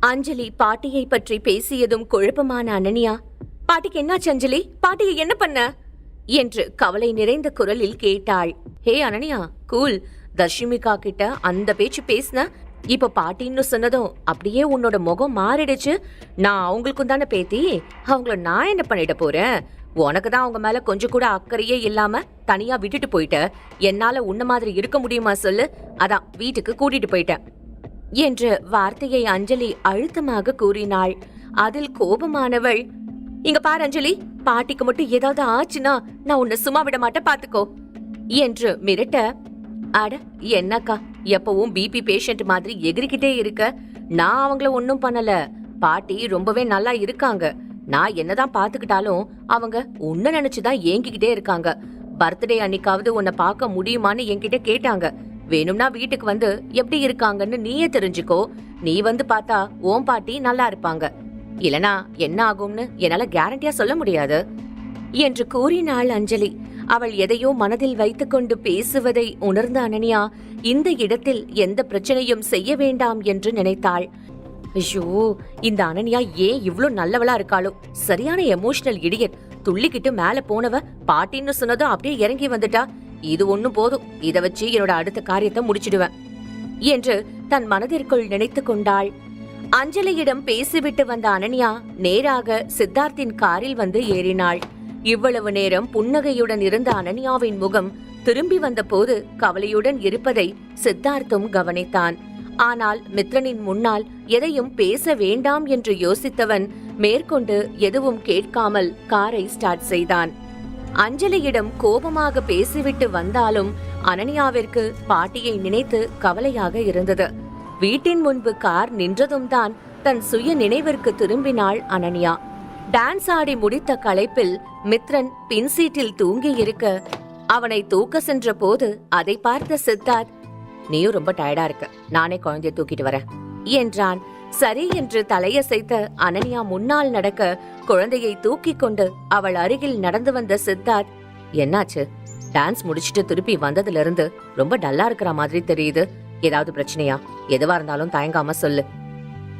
அஞ்சலி பாட்டியை பற்றி பேசியதும் குழப்பமான அனன்யா பாட்டிக்கு என்னாச்சு அஞ்சலி? பாட்டியை என்ன பண்ண? என்று கவலை நிறைந்த குரலில் கேட்டாள். ஹே அனன்யா கூல். தர்ஷிமிகா கிட்ட அந்த பேச்சு பேசின. இப்ப பாட்டின்னு சொன்னதும் அப்படியே உன்னோட முகம் மாறிடுச்சு. நான் அவங்களுக்கும் தானே பேத்தி. அவங்கள நான் என்ன பண்ணிட போறேன்? உனக்கு தான் அவங்க மேல கொஞ்சம் கூட அக்கறையே இல்லாம தனியா விட்டுட்டு போயிட்ட. என்னால உன்ன மாதிரி இருக்க முடியுமா சொல்லு? அதான் வீட்டுக்கு கூட்டிட்டு போயிட்டேன். என்று வார்த்தையை அஞ்சலி அழுத்தமாக கூறினாள். அதில் கோபமானவள் இங்க பார் அஞ்சலி பாட்டிக்கு மட்டும் ஏதாவது ஆச்சுன்னா நான் உன்னை சும்மா விட மாட்டேன் பாத்துக்கோ என்று மிரட்ட அட என்னக்கா எப்பவும் பிபி பேஷண்ட் மாதிரி எகிரிக்கிட்டே இருக்க நான் அவங்கள ஒன்னும் பண்ணல. பாட்டி ரொம்பவே நல்லா இருக்காங்க. நான் என்னதான் பாத்துக்கிட்டாலும் அவங்க உன்ன நினைச்சுதான் ஏங்கிக்கிட்டே இருக்காங்க. பர்த்டே அன்னைக்காவது உன்னை பார்க்க முடியுமான்னு என்கிட்ட கேட்டாங்க. வேணும்னா வீட்டுக்கு வந்து எப்படி இருக்காங்கன்னு நீயே தெரிஞ்சுக்கோ. நீ வந்து பார்த்தா ஓம் பாட்டி நல்லா இருப்பாங்க. இல்லனா என்ன ஆகும்னு என்னால கேரண்டியா சொல்ல முடியாது. என்று கூறினாள் அஞ்சலி. அவள் எதையோ மனதில் வைத்துக்கொண்டு பேசுவதை உணர்ந்த அனன்யா இந்த இடத்தில் எந்த பிரச்சனையும் செய்ய வேண்டாம் என்று நினைத்தாள். ஐயோ இந்த அனன்யா ஏன் இவ்ளோ நல்லவளா இருக்காளோ? சரியான எமோஷனல் இடியட் துள்ளிக்கிட்டு மேல போனவ பாட்டின்னு சொன்னதும் அப்படியே இறங்கி வந்துட்டா. இது ஒண்ணு போதும். இத வச்சு என்னோட அடுத்த காரியத்தை முடிச்சிடுவேன். என்று தன் மனதிற்குள் நினைத்து கொண்டாள். அஞ்சலியிடம் பேசிவிட்டு வந்த அனன்யா நேராக சித்தார்த்தின் காரில் வந்து ஏறினாள். இவ்வளவு நேரம் புன்னகையுடன் இருந்த அனன்யாவின் முகம் திரும்பி வந்தபோது கவலையுடன் இருப்பதை சித்தார்த்தும் கவனித்தான். ஆனால் மித்ரனின் முன்னால் எதையும் பேச வேண்டாம் என்று யோசித்தவன் மேற்கொண்டு எதுவும் கேட்காமல் காரை ஸ்டார்ட் செய்தான். அஞ்சலியிடம் கோபமாக பேசிவிட்டு வந்தாலும் அனன்யாவிற்கு பாட்டியை நினைத்து கவலையாக இருந்தது. வீட்டின் முன்பு கார் நின்றதும் தான் தன் சுய நினைவிற்கு திரும்பினாள் அனன்யா. டான்ஸ் ஆடி முடித்த களைப்பில் மித்ரன் பின் சீட்டில் தூங்கி இருக்க அவனை தூக்க சென்ற போது அதை பார்த்த சித்தார்த் நீயும் ரொம்ப டயர்டா இருக்க. நானே குழந்தைய தூக்கிட்டு வரேன் என்றான். சரி என்று தலையசைத்த அனன்யா முன்னால் நடக்க குழந்தையை தூக்கிக் கொண்டு அவள் அருகில் நடந்து வந்த சித்தார்த் என்னாச்சு? டான்ஸ் முடிச்சிட்டு திருப்பி வந்ததுல இருந்து ரொம்ப டல்லா இருக்கிற மாதிரி தெரியுது. ஏதாவது பிரச்சனையா? எதுவா இருந்தாலும் தயங்காம சொல்லு.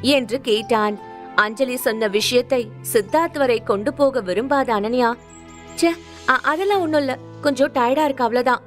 என்று கேட்டான். அஞ்சலி சொன்ன விஷயத்தை சித்தார்த் வரை கொண்டு போக விரும்பாத அனன்யா ச்சே அதெல்லாம் ஒண்ணும் இல்ல. கொஞ்சம் டயர்டா இருக்கு அவ்வளவுதான்.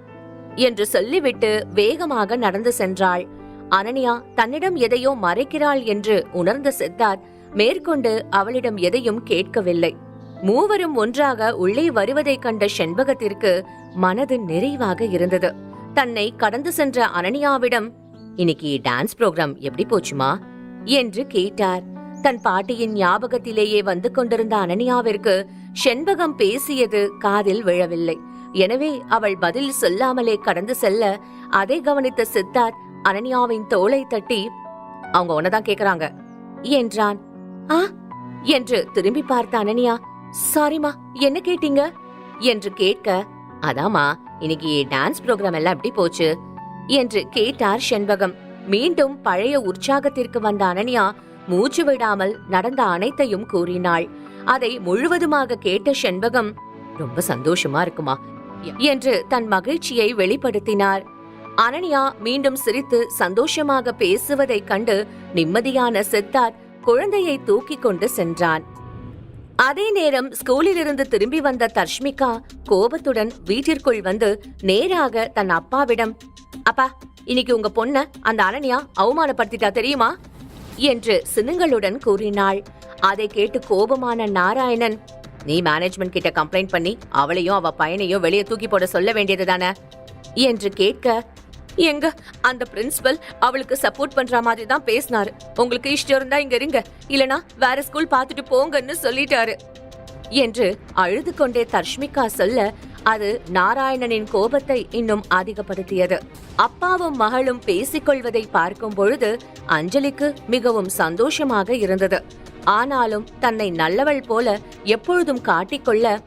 என்று சொல்லிவிட்டு வேகமாக நடந்து சென்றாள். அனன்யா தன்னிடம் எதையோ மறைக்கிறாள் என்று உணர்ந்த சித்தார்த் மேற்கொண்டு அவளிடம் எதையும் கேட்கவில்லை. மூவரும் ஒன்றாக உள்ளே வருவதைக் கண்ட செண்பகத்திற்கு மனது நிறைவாக இருந்தது. தன்னை கடந்து சென்ற அனன்யாவிடம் இன்னைக்கு டான்ஸ் ப்ரோக்ராம் எப்படி போச்சுமா? என்று கேட்டார். தன் பாட்டியின் ஞாபகத்திலேயே வந்து கொண்டிருந்த அனன்யாவிற்கு செண்பகம் பேசியது காதில் விழவில்லை. எனவே அவள் பதில் சொல்லாமலே கடந்து செல்ல அதை கவனித்த சித்தார்த் அனன்யாவின் தோளை தட்டி அவங்க உன்னதான் கேக்குறாங்க. என்றான். ஆ? என்று திரும்பி பார்த்த அனன்யா சாரிமா என்ன கேட்டீங்க? என்று கேட்க அதாமா இன்னைக்கு டான்ஸ் ப்ரோக்ராம் எல்லாம் எப்படி போச்சு? என்று கேட்டார் செண்பகம். மீண்டும் பழைய உற்சாகத்திற்கு வந்த அனன்யா மூச்சு விடாமல் நடந்த அனைத்தையும் கூறினாள். அதை முழுவதுமாக கேட்ட செண்பகம் ரொம்ப சந்தோஷமா இருக்குமா? என்று தன் மகிழ்ச்சியை வெளிப்படுத்தினார். அனன்யா மீண்டும் சிரித்து சந்தோஷமாக பேசுவதைக் கண்டு நிம்மதியான சித்தார்த் குழந்தையை தூக்கிக் கொண்டு சென்றான். அதே நேரம் ஸ்கூலிலிருந்து திரும்பி வந்த தர்ஷ்மிகா கோபத்துடன் வீட்டிற்குள் வந்து நேராக தன் அப்பாவிடம் அப்பா இன்னைக்கு உங்க பொண்ண அந்த அனன்யா அவமானப்படுத்திட்டா தெரியுமா? என்று சினுங்களுடன் கூறினாள். அதை கேட்டு கோபமான நாராயணன் நீ மேனேஜ்மெண்ட் கிட்ட கம்ப்ளைண்ட் பண்ணி அவளையும் அவ பையனையும் வெளியே தூக்கி போட சொல்ல வேண்டியதுதானே? என்று கேட்க எங்க? அந்த பிரின்சிபல் அவளுக்கு சப்போர்ட் பண்ற மாதிரி தான் பேசினாரு. உங்களுக்கு இஷ்டம் இருந்தா இங்க இருங்க. இல்லனா வேற ஸ்கூல் பார்த்துட்டு போங்கன்னு சொல்லிட்டாரு. என்று அழுது கொண்டே தர்ஷ்மிகா சொல்ல அது நாராயணனின் கோபத்தை இன்னும் அதிகப்படுத்தியது. அப்பாவும் மகளும் பேசிக்கொள்வதை பார்க்கும் பொழுது அஞ்சலிக்கு மிகவும் சந்தோஷமாக இருந்தது. ஆனாலும் தன்னை நல்லவள் போல எப்பொழுதும் காட்டிக்கொள்ள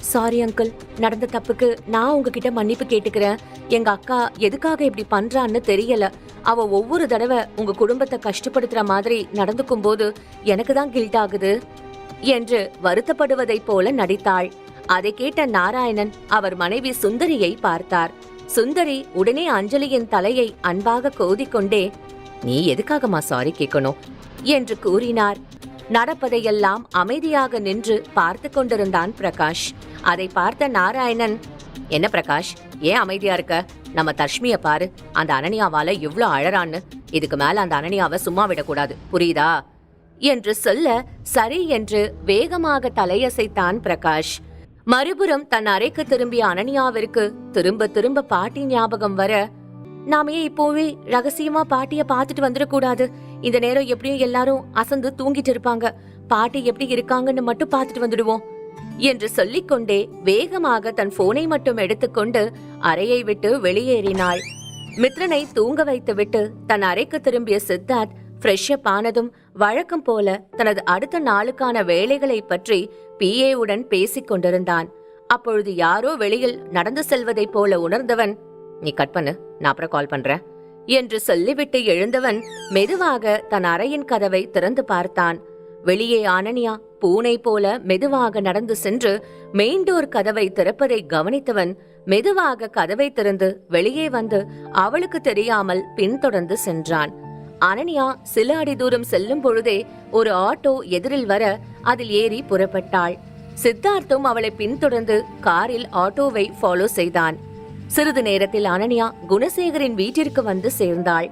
சாரி அங்கிள் நடந்த தப்புக்கு நான் உங்ககிட்ட மன்னிப்பு கேட்டுக்கிறேன். எங்க அக்கா எதுக்காக இப்படி பண்றான்னு தெரியல. அவ ஒவ்வொரு தடவை உங்க குடும்பத்தை கஷ்டப்படுத்துற மாதிரி நடந்துக்கும் போது எனக்கு தான் கில்ட் ஆகுது என்று வருத்தப்படுவதைப் போல நடித்தாள். அதை கேட்ட நாராயணன் அவர் மனைவி சுந்தரியை பார்த்தார். சுந்தரி உடனே அஞ்சலியின் தலையை அன்பாக கோதிக்கொண்டே நீ எதுக்காகமா சாரி கேட்கணும் என்று கூறினார். நடப்பதையெல்லாம் அமைதியாக நின்று பார்த்து கொண்டிருந்தான் பிரகாஷ். அதை பார்த்த நாராயணன் என்ன பிரகாஷ் ஏன் அமைதியா இருக்க? நம்ம தஷ்மிய பாரு அந்த அனனியாவால இவ்ளோ அழறான்னு. இதுக்கு மேல அந்த அனனியாவை சும்மா விடக்கூடாது புரியுதா? என்று சொல்ல சரி என்று வேகமாக தலையசைத்தான் பிரகாஷ். மறுபுறம் தன் அறைக்கு திரும்பிய அனனியாவிற்கு திரும்ப திரும்ப பாட்டி ஞாபகம் வர நாமே இப்போவே ரகசியமா பாட்டிய பார்த்துட்டு வந்துடக்கூடாது? இந்த நேரம் எப்படியும் எல்லாரும் அசந்து தூங்கிட்டு இருப்பாங்க. பாட்டி எப்படி இருக்காங்கன்னு மட்டும் பார்த்துட்டு வந்துடுவோம். என்று சொல்லிக்கொண்டே வேகமாக தன் போனை மட்டும் எடுத்துக்கொண்டு அறையை விட்டு வெளியேறினாள். மித்ரனை தூங்க வைத்துவிட்டு தன் அறைக்கு திரும்பிய சித்தார்த் ஃப்ரெஷ்அப் ஆனதும் வழக்கம் போல தனது அடுத்த நாளுக்கான வேலைகளை பற்றி பிஏவுடன் பேசிக் கொண்டிருந்தான் அப்பொழுது யாரோ வெளியில் நடந்து செல்வதைப் போல உணர்ந்தவன் நீ கட் பண்ணு நான் அப்புறம் கால் பண்றேன். என்று சொல்லிவிட்டு எழுந்தவன் மெதுவாக தன் அறையின் கதவை திறந்து பார்த்தான். வெளியே ஆனனியா பூனை போல மெதுவாக நடந்து சென்று மெயின்டோர் கதவை திறப்பதை கவனித்தவன் மெதுவாக கதவை திறந்து வெளியே வந்து அவளுக்கு தெரியாமல் பின்தொடர்ந்து சென்றான். அனனியா சில அடி தூரம் செல்லும் பொழுதே ஒரு ஆட்டோ எதிரில் வர அதில் ஏறி புறப்பட்டாள். சித்தார்த்தும் அவளை பின்தொடர்ந்து காரில் ஆட்டோவை ஃபாலோ செய்தான். சிறிது நேரத்தில் அனன்யா குணசேகரின் வீட்டிற்கு வந்து சேர்ந்தாள்.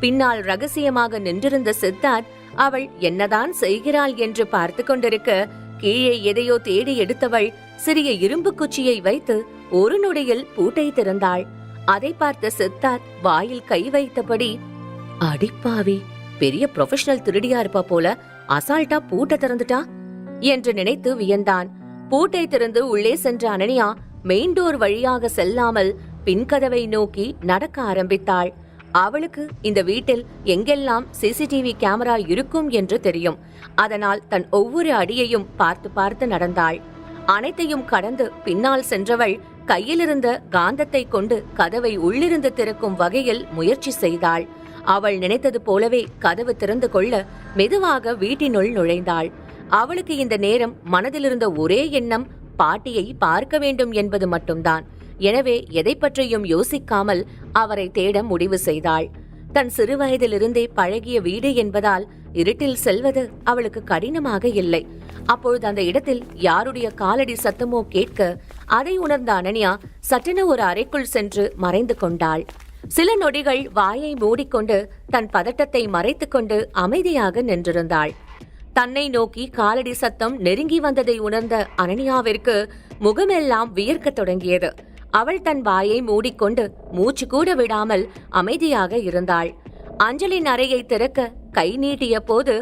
பின்னால் ரகசியமாக நின்றிருந்த சித்தார்த் அவள் என்னதான் செய்கிறாள் என்று பார்த்து கொண்டிருக்க கீழே எதையோ தேடி எடுத்தவள் சிறிய இரும்பு குச்சியை வைத்து ஒரு நொடியில் பூட்டை திறந்தாள். அதை பார்த்த சித்தார்த் வாயில் கை வைத்தபடி அடிப்பாவி பெரிய ப்ரொஃபஷனல் திருடியா இருப்பா போல அசால்ட்டா பூட்டை திறந்துட்டா? என்று நினைத்து வியந்தான். பூட்டை திறந்து உள்ளே சென்ற அனனியா மெயின் டோர் வழியாக செல்லாமல் பின்கதவை நோக்கி நடக்க ஆரம்பித்தாள். அவளுக்கு இந்த வீட்டில் எங்கெல்லாம் சிசிடிவி கேமரா இருக்கும் என்று தெரியும். அதனால் தன் ஒவ்வொரு அடியையும் பார்த்து பார்த்து நடந்தாள். அனைத்தையும் கடந்து பின்னால் சென்றவள் கையிலிருந்த காந்தத்தை கொண்டு கதவை உள்ளிருந்து திறக்கும் வகையில் முயற்சி செய்தாள். அவள் நினைத்தது போலவே கதவு திறந்து கொள்ள மெதுவாக வீட்டினுள் நுழைந்தாள். அவளுக்கு இந்த நேரம் மனதிலிருந்த ஒரே எண்ணம் பாட்டியை பார்க்க வேண்டும் என்பது மட்டும்தான். எனவே எதை பற்றியும் யோசிக்காமல் அவரை தேட முடிவு செய்தாள். தன் சிறுவயதிலிருந்தே பழகிய வீடு என்பதால் இருட்டில் செல்வது அவளுக்கு கடினமாக இல்லை. அப்பொழுது அந்த இடத்தில் யாருடைய காலடி சத்தமோ கேட்க அதை உணர்ந்த அனன்யா சட்டென ஒரு அறைக்குள் சென்று மறைந்து கொண்டாள். சில நொடிகள் வாயை மூடிக்கொண்டு தன் பதட்டத்தை மறைத்துக்கொண்டு அமைதியாக நின்றிருந்தாள். தன்னை நோக்கி காலடி சத்தம் நெருங்கி வந்ததை உணர்ந்த அனன்யாவிற்கு முகமெல்லாம் வியர்க்கத் தொடங்கியது. அவள் தன் வாயை மூடிக்கொண்டு மூச்சு கூட விடாமல் அமைதியாக இருந்தாள். அஞ்சலின் அறையை திறக்க கை நீட்டிய போது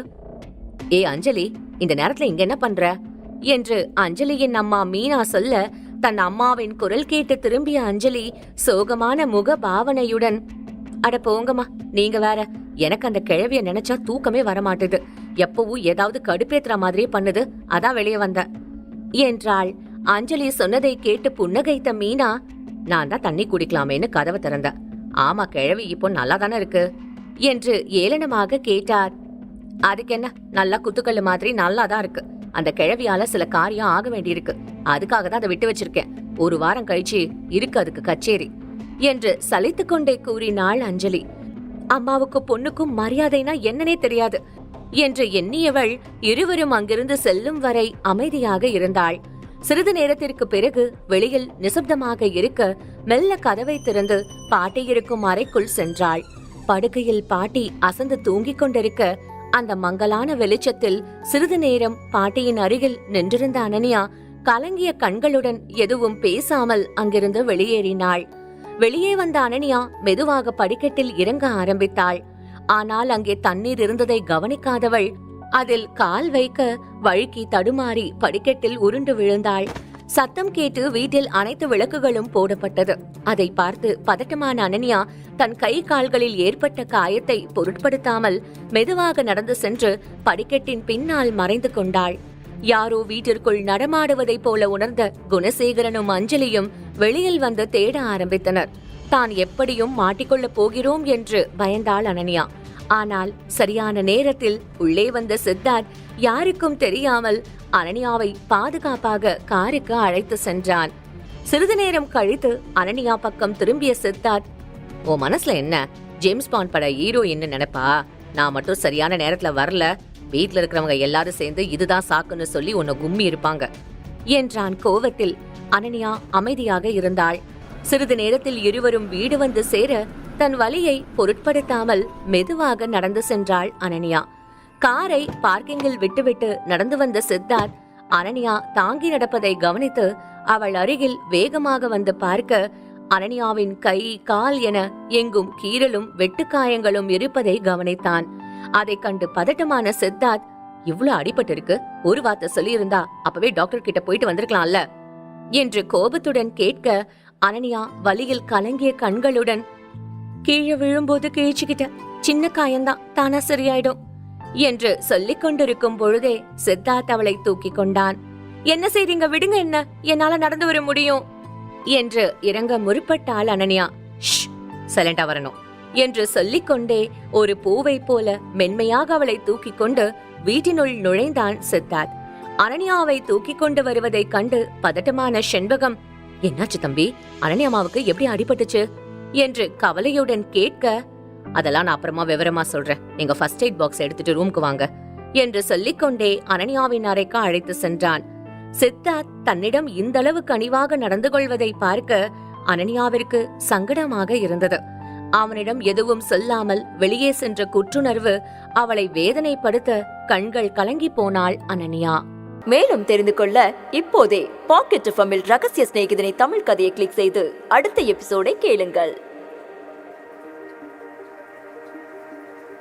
ஏ அஞ்சலி இந்த நேரத்துல இங்க என்ன பண்ற? என்று அஞ்சலியின் அம்மா மீனா சொல்ல தன் அம்மாவின் குரல் கேட்டு திரும்பிய அஞ்சலி சோகமான முக பாவனையுடன் அட போங்கம்மா நீங்க வேற எனக்கு அந்த கிழவிய நினைச்சா தூக்கமே வரமாட்டுது. எப்பவும் ஏதாவது கடுப்பேத்துற மாதிரியே பண்ணுது. அதான் வெளியே வந்த என்றாள். அஞ்சலி சொன்னதை கேட்டு புன்னகைத்த மீனா நான் தான் தண்ணி குடிக்கலாமேன்னு கதவை திறந்த ஆமா கிழவி இப்போ நல்லா தானே இருக்கு? என்று ஏளனமாக கேட்டார். அதுக்கு என்ன? நல்லா குத்துக்கல்லு மாதிரி நல்லா தான் இருக்கு. அந்த கிழவியால சில காரியம் ஆக வேண்டியிருக்கு. அதுக்காக தான் அதை விட்டு வச்சிருக்கேன். ஒரு வாரம் கழிச்சு இருக்கு அதுக்கு கச்சேரி. என்று சலித்துக்கொண்டே கூறினாள் அஞ்சலி. அம்மாவுக்கு பொண்ணுக்கும் மரியாதைனா என்னன்னே தெரியாது. என்று எண்ணியவள் இருவரும் அங்கிருந்து செல்லும் வரை அமைதியாக இருந்தாள். சிறிது நேரத்திற்கு பிறகு வெளியில் நிசப்தமாக இருக்க மெல்ல கதவை திறந்து பாட்டி இருக்கும் அறைக்குள் சென்றாள். படுக்கையில் பாட்டி அசந்து தூங்கிக் கொண்டிருக்க அந்த மங்கலான வெளிச்சத்தில் சிறிது நேரம் பாட்டியின் அருகில் நின்றிருந்த அனன்யா கலங்கிய கண்களுடன் எதுவும் பேசாமல் அங்கிருந்து வெளியேறினாள். வெளியே வந்த அனன்யா மெதுவாக படிக்கட்டில் இறங்க ஆரம்பித்தாள். ஆனால் அங்கே தண்ணீர் இருந்ததை கவனிக்காதவள். அதில் கால் வைக்க வழுக்கி தடுமாறி படிக்கட்டில் உருண்டு விழுந்தாள். சத்தம் கேட்டு வீட்டில் அனைத்து விளக்குகளும் போடப்பட்டது. அதை பார்த்து பதட்டமான அனன்யா தன் கை கால்களில் ஏற்பட்ட காயத்தை பொருட்படுத்தாமல் மெதுவாக நடந்து சென்று படிக்கட்டின் பின்னால் மறைந்து கொண்டாள். யாரோ வீட்டிற்குள் நடமாடுவதைப் போல உணர்ந்த குணசேகரனும் அஞ்சலியும் வெளியில் வந்து தேட ஆரம்பித்தனர். தான் எப்படியும் மாட்டிக்கொள்ளப் போகிறோம் என்று பயந்தாள் அனன்யா. ஆனால் சரியான நேரத்தில் உள்ளே வந்த சித்தார்த் யாருக்கும் தெரியாமல் அனன்யாவை பாதுகாப்பாக காருக்கு அழைத்து சென்றான். சிறிது நேரம் கழித்து அனன்யா பக்கம் திரும்பிய சித்தார்த் ஓ மனசுல என்ன? ஜேம்ஸ் பாண்ட் பட ஹீரோயின் நினைப்பா? நான் மட்டும் சரியான நேரத்துல வரல. வீட்ல இருக்கிறவங்க எல்லாரும் சேர்ந்து இதுதான் சாக்குன்னு சொல்லி உன்னை கும்மி இருப்பாங்க என்றான் கோவத்தில். அனன்யா அமைதியாக இருந்தாள். சிறிது நேரத்தில் இருவரும் வீடு வந்து சேர தன் வலியை பொருட்படுத்தாமல் மெதுவாக நடந்து சென்றாள் அனன்யா. காரை பார்க்கிங்கில் விட்டுவிட்டு நடந்து வந்த சித்தார்த் அனன்யா தாங்கி நடப்பதை கவனித்து அவள் அருகில் வேகமாக வந்து பார்க்க அனன்யாவின் கை கால் என எங்கும் கீறலும் வெட்டுக்காயங்களும் இருப்பதை கவனித்தான். அதைக் கண்டு பதட்டமான சித்தார்த் இவ்ளோ அடிபட்டு இருக்கு ஒரு வார்த்தை சொல்லியிருந்தா அப்பவே டாக்டர் கிட்ட போயிட்டு வந்திருக்கலாம்ல? என்று கோபத்துடன் கேட்க அனன்யா வழியில் கலங்கிய கண்களுடன் கீழே விழும்போது கிழிச்சுக்கிட்ட சின்ன காயம்தான் தானா சரியாயிடும் என்று சொல்லிக் கொண்டிருக்கும் பொழுதே சித்தார்த் அவளை தூக்கிக் கொண்டான். என்ன செய்றீங்க? விடுங்க என்ன? என்னால நடந்து வர முடியும்? என்று இறங்க முற்பட்டாள் அனன்யா ஷ் சைலண்டா வரணும் என்று சொல்லிக்கொண்டே ஒரு பூவை போல மென்மையாக அவளை தூக்கிக் கொண்டு வீட்டினுள் நுழைந்தான் சித்தார்த். அனன்யாவை தூக்கிக் கொண்டு வருவதைக் கண்டு பதட்டமான செண்பகம் என்னாச்சு தம்பி? அனன்யாமாவுக்கு எப்படி அடிபட்டுச்சு? என்று கவலையுடன் கேட்க அதெல்லாம் நான் அப்புறமா விவரமா சொல்றேன். நீங்க ஃபர்ஸ்ட் எய்ட் பாக்ஸ் எடுத்துட்டு ரூமுக்கு வாங்க என்று சொல்லிக்கொண்டே அனன்யாவின் அறைக்கு அழைத்து சென்றான். சித்தார்த் தன்னிடம் இந்த அளவு கனிவாக நடந்து கொள்வதை பார்க்க அனன்யாவிற்கு சங்கடமாக இருந்தது. அவனிடம் எதுவும் சொல்லாமல் வெளியே சென்ற குற்றுணர்வு அவளை வேதனைப்படுத்த கண்கள் கலங்கி போனாள் அனன்யா. மேலும் தெரிந்து கொள்ள இப்போதே பாக்கெட் எஃப்எம்மில் ரகசிய சிநேகிதனை தமிழ் கதையை கிளிக் செய்து அடுத்த எபிசோடை கேளுங்கள்.